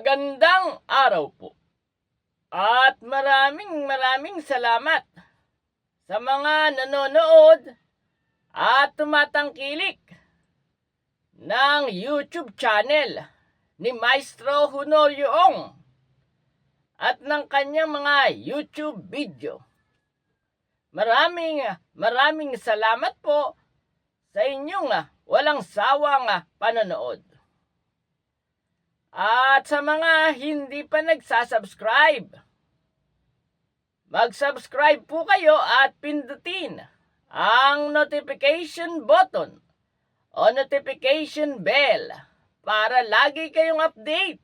Magandang araw po. At maraming maraming salamat sa mga nanonood at tumatangkilik ng YouTube channel ni Maestro Honorio Ong at ng kanyang mga YouTube video. Maraming maraming salamat po sa inyong ah, walang sawang ah, panonood. At sa mga hindi pa nagsasubscribe, mag-subscribe po kayo at pindutin ang notification button o notification bell para lagi kayong update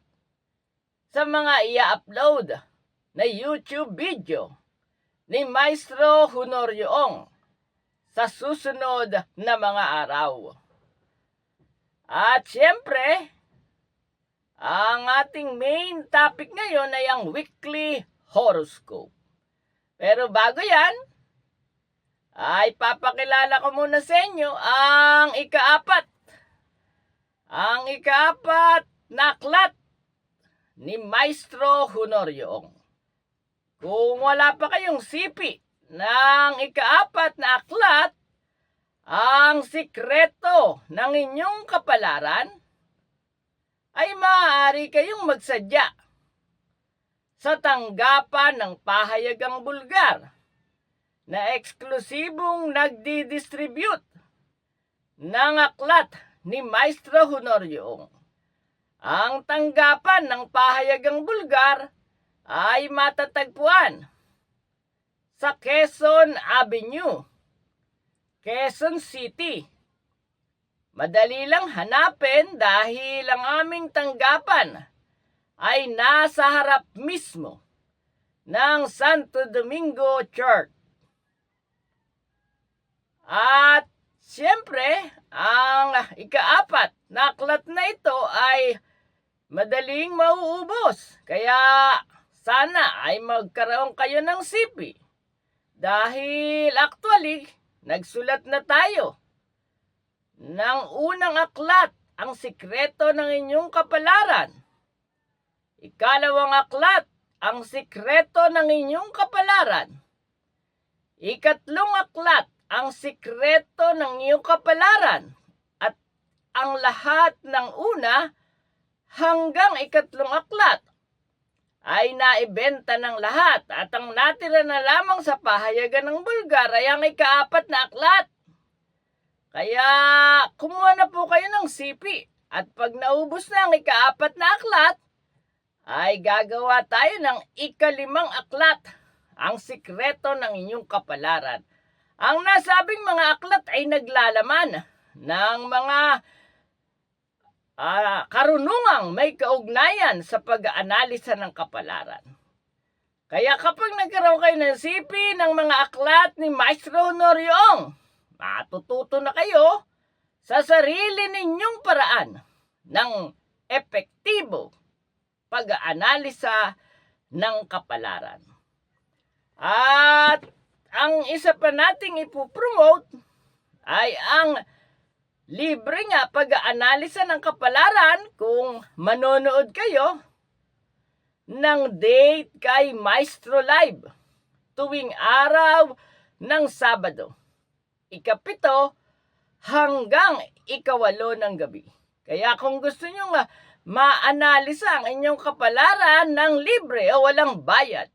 sa mga i-upload na YouTube video ni Maestro Honorio Ong sa susunod na mga araw. At siyempre, ang ating main topic ngayon ay ang weekly horoscope. Pero bago yan, ay papakilala ko muna sa inyo ang ikaapat. Ang ikaapat na aklat ni Maestro Honorio Ong. Kung wala pa kayong sipi ng ikaapat na aklat, ang sikreto ng inyong kapalaran, ay maaari kayong magsadya sa tanggapan ng pahayagang bulgar na eksklusibong nagdi-distribute ng aklat ni Maestro Honorio. Ang tanggapan ng pahayagang bulgar ay matatagpuan sa Quezon Avenue, Quezon City, Madali lang hanapin dahil ang aming tanggapan ay nasa harap mismo ng Santo Domingo Church. At siyempre, ang ikaapat na aklat na ito ay madaling mauubos. Kaya sana ay magkaroon kayo ng sipi. Dahil actually, nagsulat na tayo ng unang aklat ang sikreto ng inyong kapalaran. Ikalawang aklat ang sikreto ng inyong kapalaran. Ikatlong aklat ang sikreto ng iyong kapalaran. At ang lahat ng una hanggang ikatlong aklat ay naibenta ng lahat at ang natira na lamang sa pahayagan ng Bulgar ay ang ikaapat na aklat. Kaya kumuha na po kayo ng sipi at pag naubos na ang ikaapat na aklat, ay gagawa tayo ng ikalimang aklat, ang sikreto ng inyong kapalaran. Ang nasabing mga aklat ay naglalaman ng mga ah, karunungang may kaugnayan sa pag-aanalisa ng kapalaran. Kaya kapag nagkaroon kayo ng sipi ng mga aklat ni Maestro Noriong, matututo na kayo sa sarili ninyong paraan ng epektibo pag-aanalisa ng kapalaran. At ang isa pa nating ipopromote ay ang libre nga pag-aanalisa ng kapalaran kung manonood kayo ng date kay Maestro Live tuwing araw ng Sabado ikapito hanggang ikawalo ng gabi. Kaya kung gusto nyo nga maanalisa ang inyong kapalaran ng libre o walang bayad,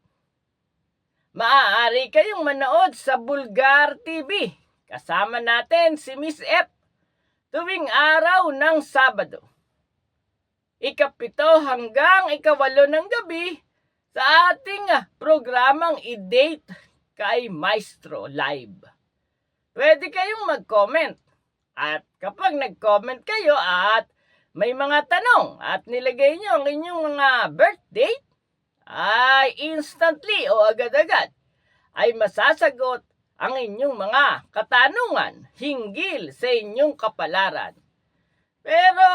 maaari kayong manood sa Bulgar TV. Kasama natin si Miss F tuwing araw ng Sabado. Ikapito hanggang ikawalo ng gabi sa ating programang i-date kay Maestro Live pwede kayong mag-comment. At kapag nag-comment kayo at may mga tanong at nilagay nyo ang inyong mga birth date, ay instantly o agad-agad ay masasagot ang inyong mga katanungan hinggil sa inyong kapalaran. Pero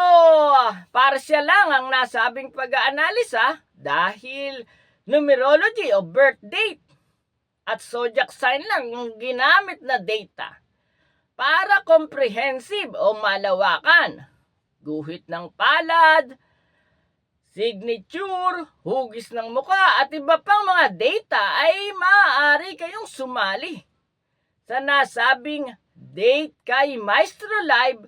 partial lang ang nasabing pag-aanalisa dahil numerology o birth date at zodiac sign lang yung ginamit na data para comprehensive o malawakan. Guhit ng palad, signature, hugis ng muka at iba pang mga data ay maaari kayong sumali sa nasabing date kay Maestro Live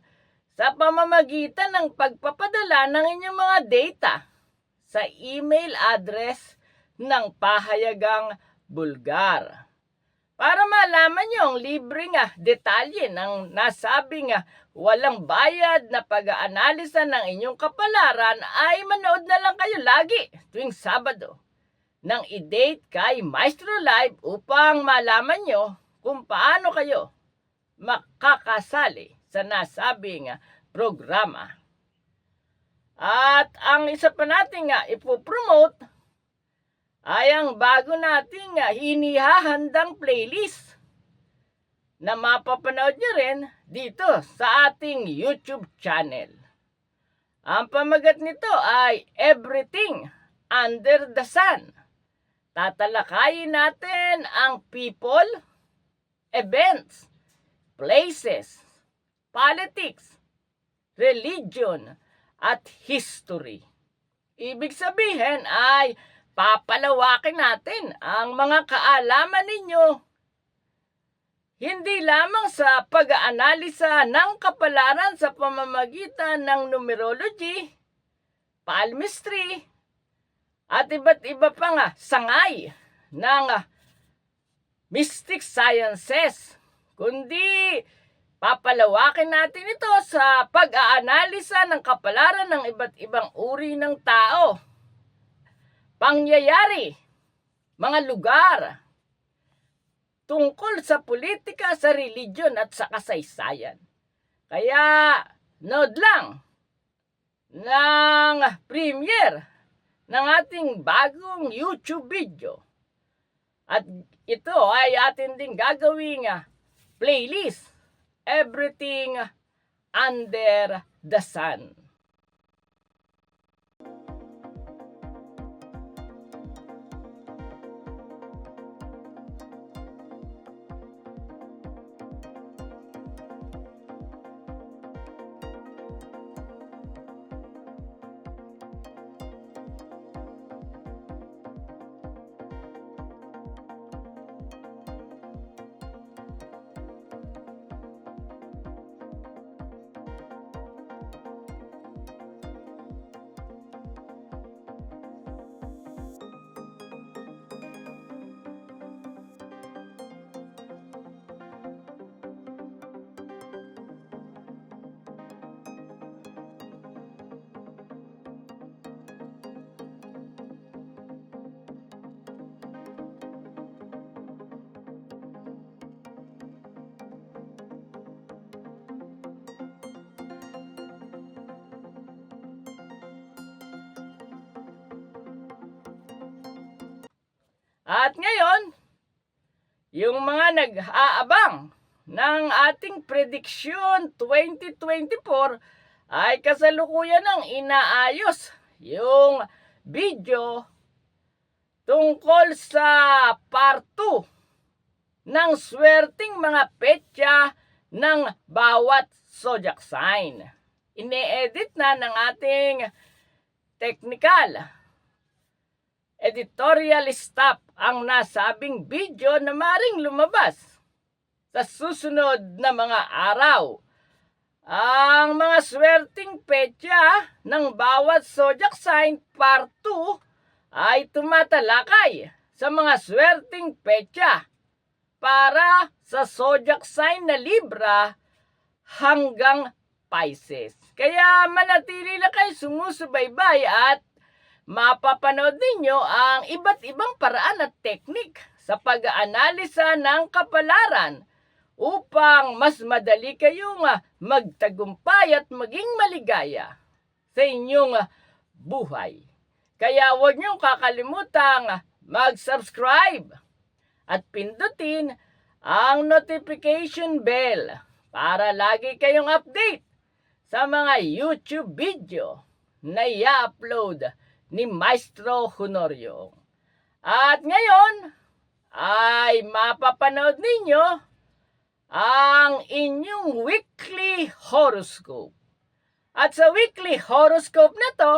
sa pamamagitan ng pagpapadala ng inyong mga data sa email address ng pahayagang Bulgar. Para malaman nyo ang libreng ah, detalye ng nasabing ah, walang bayad na pag-aanalisa ng inyong kapalaran ay manood na lang kayo lagi tuwing Sabado ng i-date kay Maestro Live upang malaman nyo kung paano kayo makakasali sa nasabing programa. At ang isa pa natin nga ipopromote ay ang bago nating ah, hinihahandang playlist na mapapanood nyo rin dito sa ating YouTube channel. Ang pamagat nito ay Everything Under the Sun. Tatalakayin natin ang people, events, places, politics, religion, at history. Ibig sabihin ay papalawakin natin ang mga kaalaman ninyo. Hindi lamang sa pag-aanalisa ng kapalaran sa pamamagitan ng numerology, palmistry, at iba't iba pang ah, sangay ng mystic sciences, kundi papalawakin natin ito sa pag-aanalisa ng kapalaran ng iba't ibang uri ng tao, pangyayari, mga lugar, tungkol sa politika, sa religion at sa kasaysayan. Kaya, nood lang ng premiere ng ating bagong YouTube video. At ito ay atin din gagawing playlist, Everything Under the Sun. At ngayon, yung mga nag-aabang ng ating prediction 2024 ay kasalukuyan ng inaayos yung video tungkol sa part 2 ng swerting mga petsa ng bawat zodiac sign. Ine-edit na ng ating technical editorial staff ang nasabing video na maring lumabas sa susunod na mga araw. Ang mga swerting petsa ng bawat zodiac sign part 2 ay tumatalakay sa mga swerting petsa para sa zodiac sign na Libra hanggang Pisces. Kaya manatili na kayo sumusubaybay at mapapanood ninyo ang iba't ibang paraan at teknik sa pag-aanalisa ng kapalaran upang mas madali kayong magtagumpay at maging maligaya sa inyong buhay. Kaya huwag niyong kakalimutang mag-subscribe at pindutin ang notification bell para lagi kayong update sa mga YouTube video na i-upload ni Maestro Honorio. At ngayon ay mapapanood ninyo ang inyong weekly horoscope. At sa weekly horoscope na to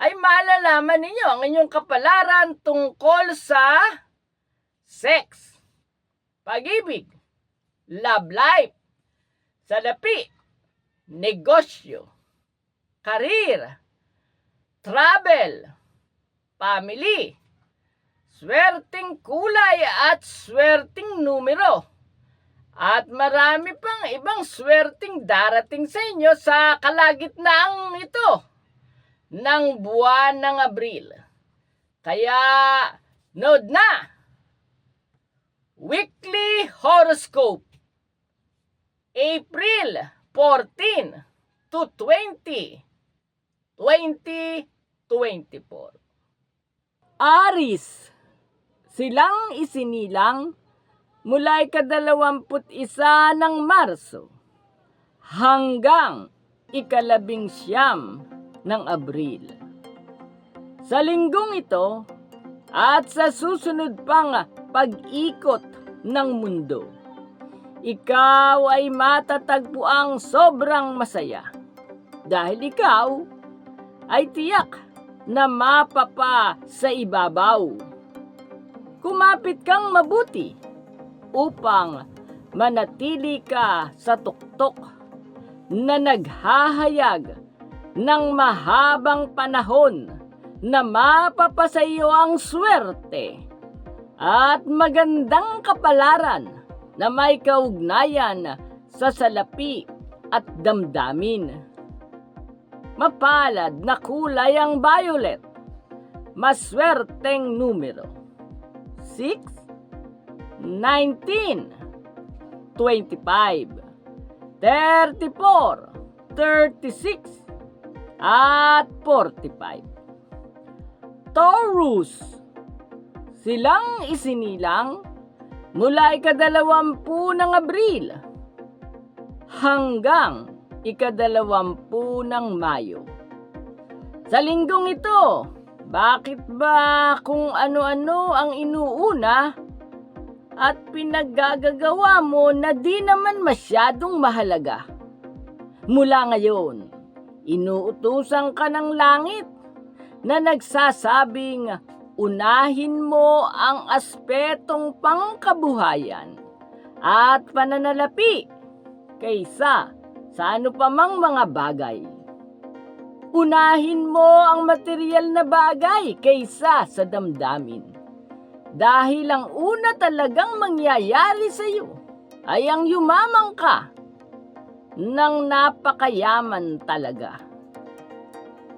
ay malalaman ninyo ang inyong kapalaran tungkol sa sex, pag-ibig, love life, salapi, negosyo, karir, travel, family, swerting kulay at swerting numero. At marami pang ibang swerting darating sa inyo sa kalagitnaang ito ng buwan ng Abril. Kaya, nood na! Weekly Horoscope April 14 to 20 2024 Aris Silang isinilang mula ikadalawamput isa ng Marso hanggang ikalabing siyam ng Abril. Sa linggong ito at sa susunod pang pag-ikot ng mundo, ikaw ay matatagpuang sobrang masaya dahil ikaw ay tiyak na mapapa sa ibabaw. Kumapit kang mabuti upang manatili ka sa tuktok na naghahayag ng mahabang panahon na mapapasa iyo ang swerte at magandang kapalaran na may kaugnayan sa salapi at damdamin. Mapalad na kulay ang violet. Maswerteng numero. 6, 19, 25, 34, 36, at 45. Taurus, silang isinilang mula ikadalawampu ng Abril hanggang ikadalawampu ng Mayo. Sa linggong ito, bakit ba kung ano-ano ang inuuna at pinaggagawa mo na di naman masyadong mahalaga? Mula ngayon, inuutusan ka ng langit na nagsasabing unahin mo ang aspetong pangkabuhayan at pananalapi kaysa sa ano pa mang mga bagay. Unahin mo ang material na bagay kaysa sa damdamin. Dahil ang una talagang mangyayari sa iyo ay ang yumamang ka ng napakayaman talaga.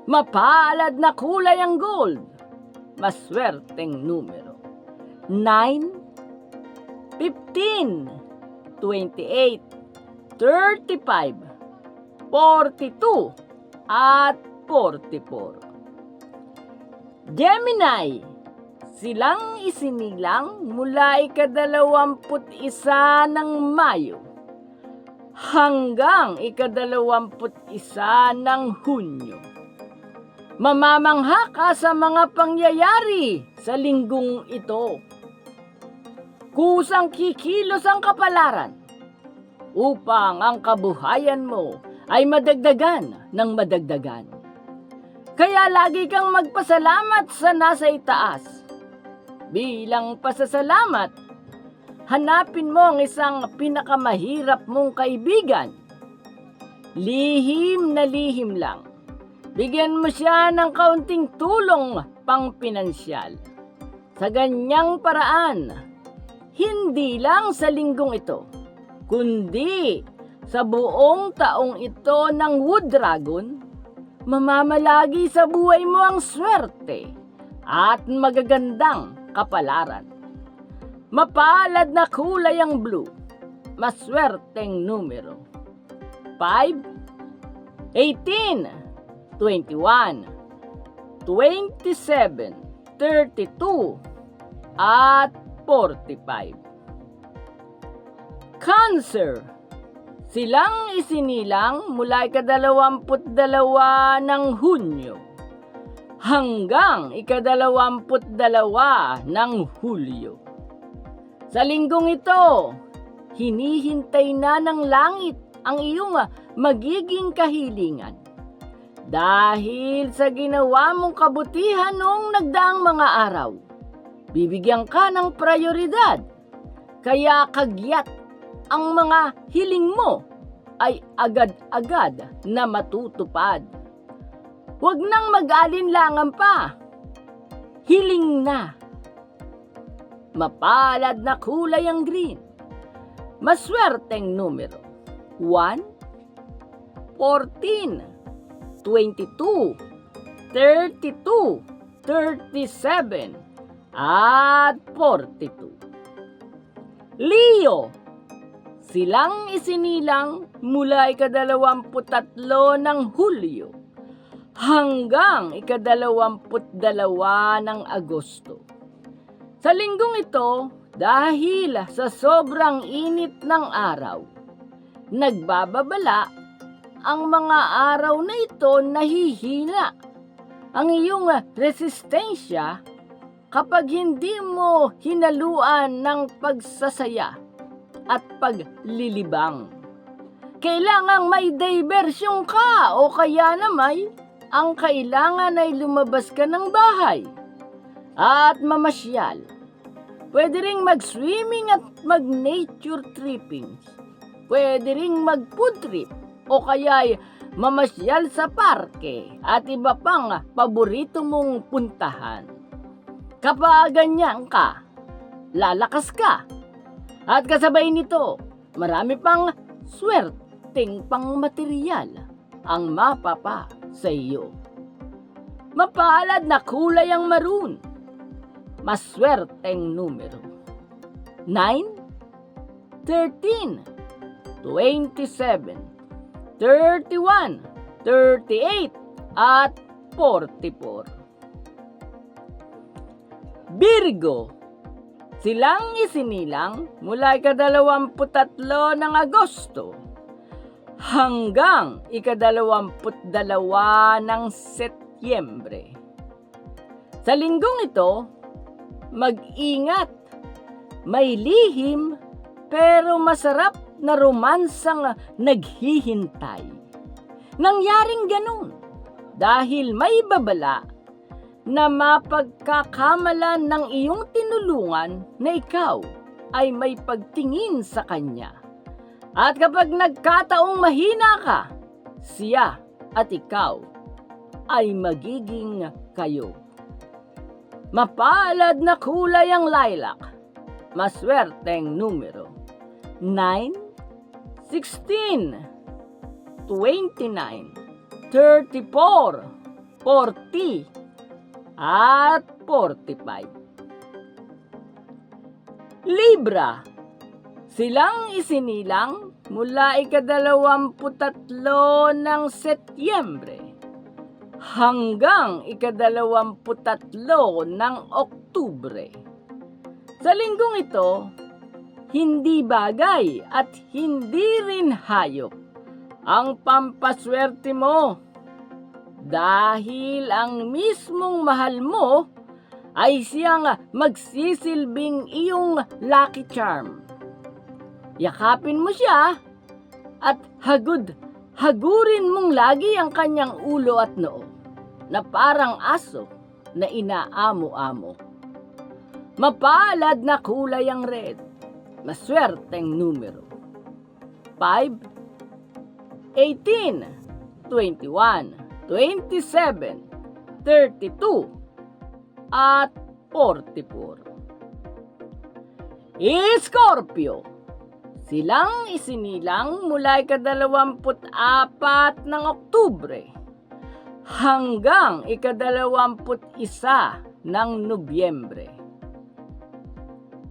Mapalad na kulay ang gold, maswerteng numero. 9, 15, 28, 35, 42, at 44. Gemini, silang isinilang mula ikadalawamput isa ng Mayo hanggang ikadalawamput isa ng Hunyo. Mamamangha ka sa mga pangyayari sa linggong ito. Kusang kikilos ang kapalaran upang ang kabuhayan mo ay madagdagan ng madagdagan. Kaya lagi kang magpasalamat sa nasa itaas. Bilang pasasalamat, hanapin mo ang isang pinakamahirap mong kaibigan. Lihim na lihim lang. Bigyan mo siya ng kaunting tulong pang pinansyal. Sa ganyang paraan, hindi lang sa linggong ito, kundi sa buong taong ito ng Wood Dragon, mamamalagi sa buhay mo ang swerte at magagandang kapalaran. Mapalad na kulay ang blue, maswerteng numero. 5, 18, 21, 27, 32, at 45. Cancer Silang isinilang mula ikadalawamput dalawa ng Hunyo hanggang ikadalawamput dalawa ng Hulyo. Sa linggong ito, hinihintay na ng langit ang iyong magiging kahilingan. Dahil sa ginawa mong kabutihan noong nagdaang mga araw, bibigyan ka ng prioridad. Kaya kagyat ang mga hiling mo ay agad-agad na matutupad. Huwag nang mag-alinlangan pa. Hiling na. Mapalad na kulay ang green. Maswerteng numero. 1, 14, 22, 32, 37, at 42. Leo, silang isinilang mula ikadalawamputatlo ng Hulyo hanggang ikadalawamputdalawa ng Agosto. Sa linggong ito, dahil sa sobrang init ng araw, nagbababala ang mga araw na ito nahihina. Ang iyong resistensya kapag hindi mo hinaluan ng pagsasaya at paglilibang. Kailangang may diversyon ka o kaya naman ang kailangan ay lumabas ka ng bahay at mamasyal. Pwede ring mag-swimming at mag-nature tripping. Pwede ring mag-food trip o kaya mamasyal sa parke at iba pang paborito mong puntahan. Kapag ganyan ka, lalakas ka. At kasabay nito, marami pang swerteng pang material ang mapapa sa iyo. Mapalad na kulay ang maroon. Maswerteng numero. 9, 13, 27, 31, 38, at 44. Virgo, silang isinilang mula ikadalawamputatlo ng Agosto hanggang ikadalawamputdalawa ng Setyembre. Sa linggong ito, mag-ingat. May lihim pero masarap na romansang naghihintay. Nangyaring ganun dahil may babala na mapagkakamalan ng iyong tinulungan na ikaw ay may pagtingin sa kanya. At kapag nagkataong mahina ka, siya at ikaw ay magiging kayo. Mapalad na kulay ang lilac. Maswerteng numero. 9, 16, 29, 34, 40, at 45. Libra. Silang isinilang mula ikadalawamputatlo ng Setyembre hanggang ikadalawamputatlo ng Oktubre. Sa linggong ito, hindi bagay at hindi rin hayop ang pampaswerte mo dahil ang mismong mahal mo ay siyang magsisilbing iyong lucky charm. Yakapin mo siya at hagud hagurin mong lagi ang kanyang ulo at noo na parang aso na inaamo-amo. Mapalad na kulay ang red, maswerteng numero. 5, 18, 21, 27, 32, at 44. Scorpio Silang isinilang mula ikadalawamput-apat ng Oktubre hanggang ikadalawamput-isa ng Nobyembre.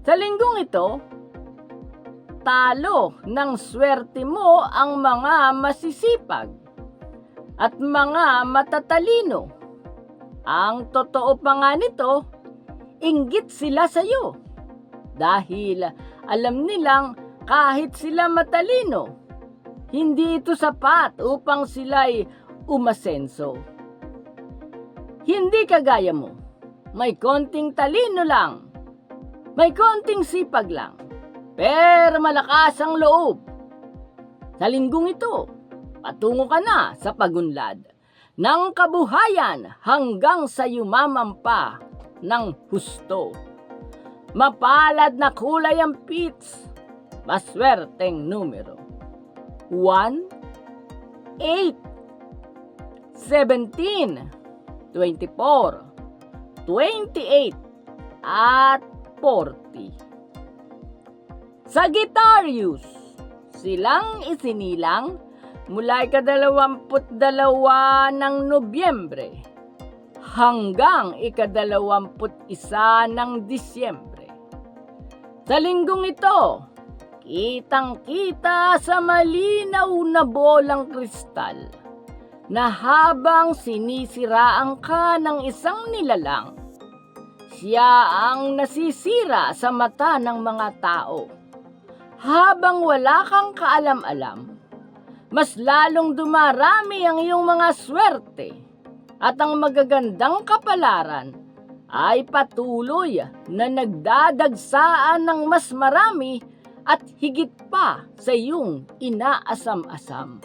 Sa linggong ito, talo ng swerte mo ang mga masisipag at mga matatalino. Ang totoo pa nga nito, inggit sila sa iyo dahil alam nilang kahit sila matalino, hindi ito sapat upang sila'y umasenso. Hindi kagaya mo, may konting talino lang, may konting sipag lang, pero malakas ang loob. Sa linggong ito, patungo ka na sa pagunlad ng kabuhayan hanggang sa yumamampa ng husto. Mapalad na kulay ang pits, maswerteng numero. 1, 8, 17, 24, 28, at 40. Sagittarius, silang isinilang mula ikadalawamput dalawa ng Nobyembre hanggang ikadalawamput isa ng Disyembre. Sa linggong ito, kitang-kita sa malinaw na bolang kristal na habang sinisiraan ka ng isang nilalang, siya ang nasisira sa mata ng mga tao. Habang wala kang kaalam-alam, mas lalong dumarami ang iyong mga swerte at ang magagandang kapalaran ay patuloy na nagdadagsaan ng mas marami at higit pa sa iyong inaasam-asam.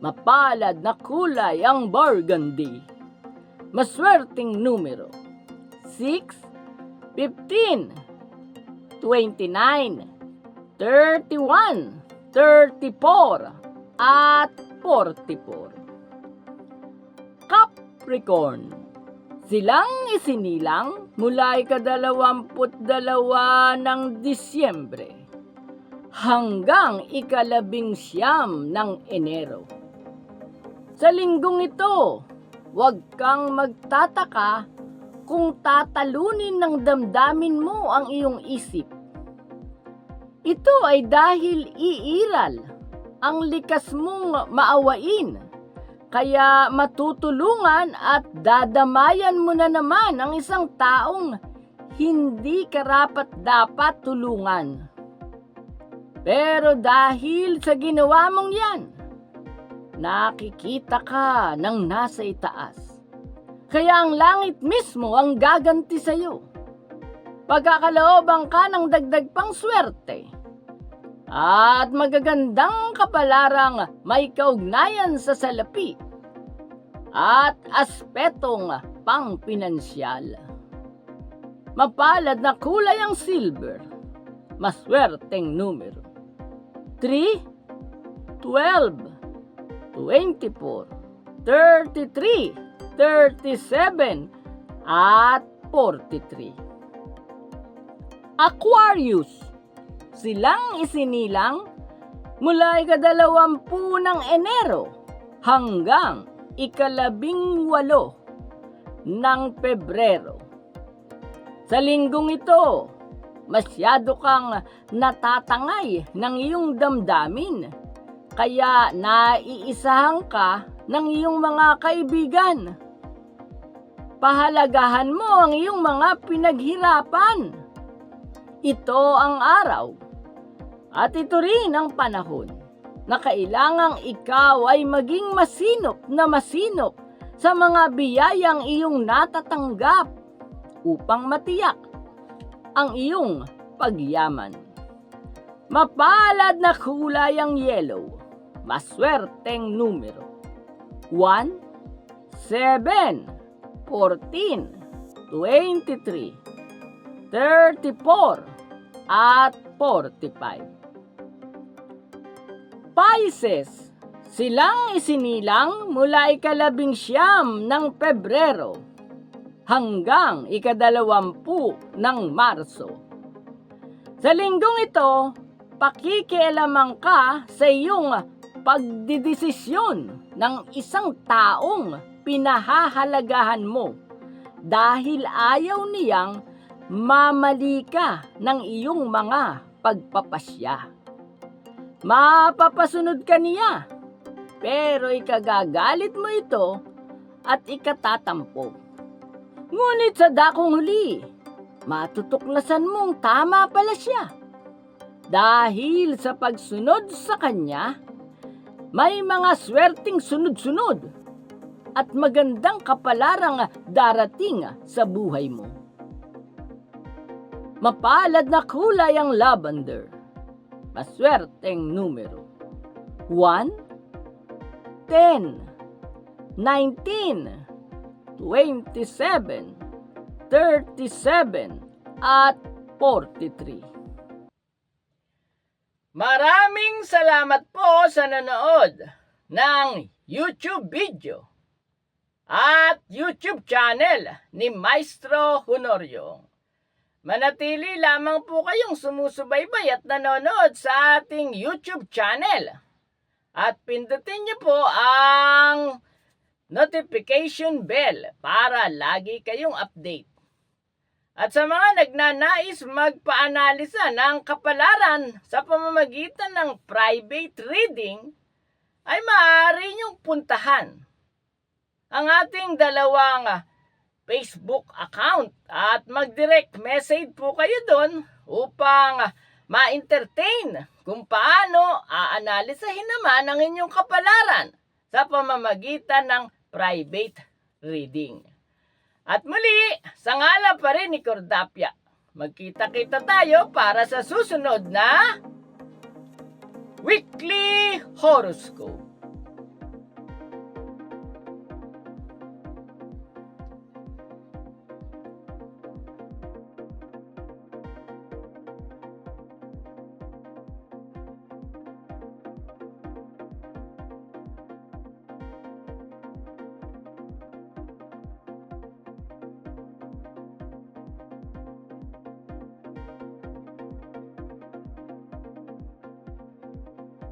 Mapalad na kulay ang burgundy. Maswerteng numero 6, 15, 29, 31, 34, at 44. Capricorn. Silang isinilang mula ikadalawamput dalawa ng Disyembre hanggang ikalabing siyam ng Enero. Sa linggong ito, huwag kang magtataka kung tatalunin ng damdamin mo ang iyong isip. Ito ay dahil iiral ang likas mong maawain, kaya matutulungan at dadamayan mo na naman ang isang taong hindi karapat dapat tulungan. Pero dahil sa ginawa mong yan, nakikita ka ng nasa itaas. Kaya ang langit mismo ang gaganti sa iyo. Pagkakalooban ka ng dagdag pang swerte. At magagandang kapalarang may kaugnayan sa salapi at aspetong pang pinansyal. Mapalad na kulay ang silver, maswerteng numero. 3, 12, 24, 33, 37, at 43. Aquarius, silang isinilang mula ikadalawampu ng Enero hanggang ikalabing walo ng Pebrero. Sa linggong ito, masyado kang natatangay ng iyong damdamin, kaya naiisahan ka ng iyong mga kaibigan. Pahalagahan mo ang iyong mga pinaghirapan. Ito ang araw. At ito rin ang panahon na kailangang ikaw ay maging masinop na masinop sa mga biyayang iyong natatanggap upang matiyak ang iyong pagyaman. Mapalad na kulay ang yellow, maswerteng numero. 1, 7, 14, 23, 34, at 45. Pisces, silang isinilang mula ikalabing siyam ng Pebrero hanggang ikadalawampu ng Marso. Sa linggong ito, pakikialaman ka sa iyong pagdidesisyon ng isang taong pinahahalagahan mo dahil ayaw niyang mamali ka ng iyong mga pagpapasya. Mapapasunod ka niya, pero ikagagalit mo ito at ikatatampo. Ngunit sa dakong huli, matutuklasan mong tama pala siya. Dahil sa pagsunod sa kanya, may mga swerting sunod-sunod at magandang kapalarang darating sa buhay mo. Mapalad na kulay ang lavender. Maswerteng numero. 1, 10, 19, 27, 37, at 43. Maraming salamat po sa nanood ng YouTube video at YouTube channel ni Maestro Honorio. Manatili lamang po kayong sumusubaybay at nanonood sa ating YouTube channel. At pindutin niyo po ang notification bell para lagi kayong update. At sa mga nagnanais magpa-analisa ng kapalaran sa pamamagitan ng private reading, ay maaari niyong puntahan ang ating dalawang Facebook account at mag-direct message po kayo doon upang ma-entertain kung paano aanalisahin naman ang inyong kapalaran sa pamamagitan ng private reading. At muli, sa ngalan pa rin ni Cordapia, magkita-kita tayo para sa susunod na Weekly Horoscope.